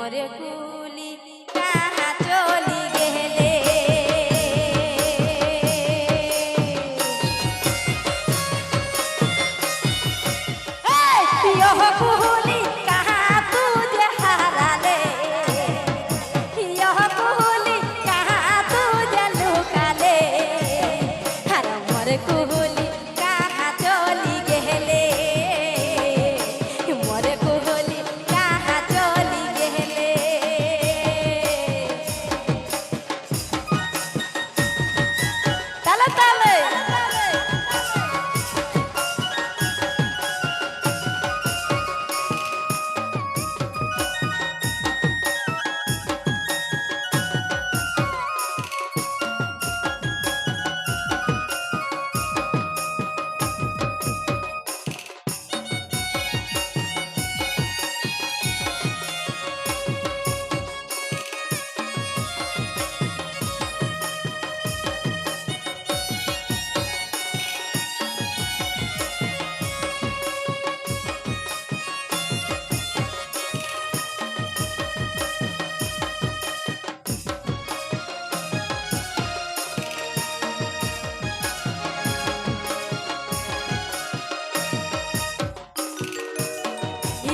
মোর কুলি কাহা চলি গেলে। প্রিয় হকু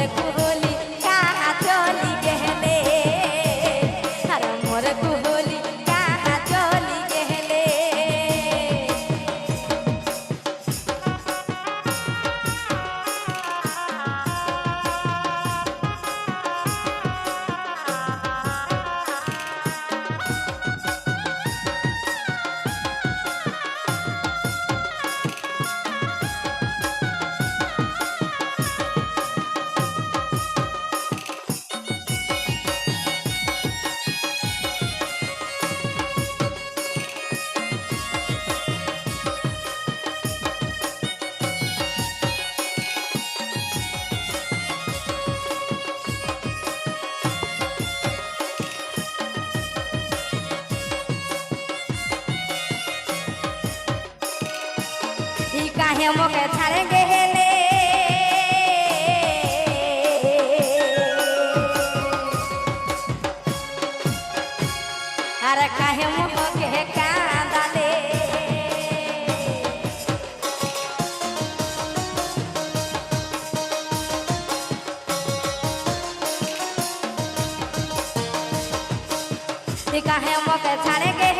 Hare Krishna. हमके छाड़ गेले अरे काहे मुके कांदले काहे मुके छाड़ गेले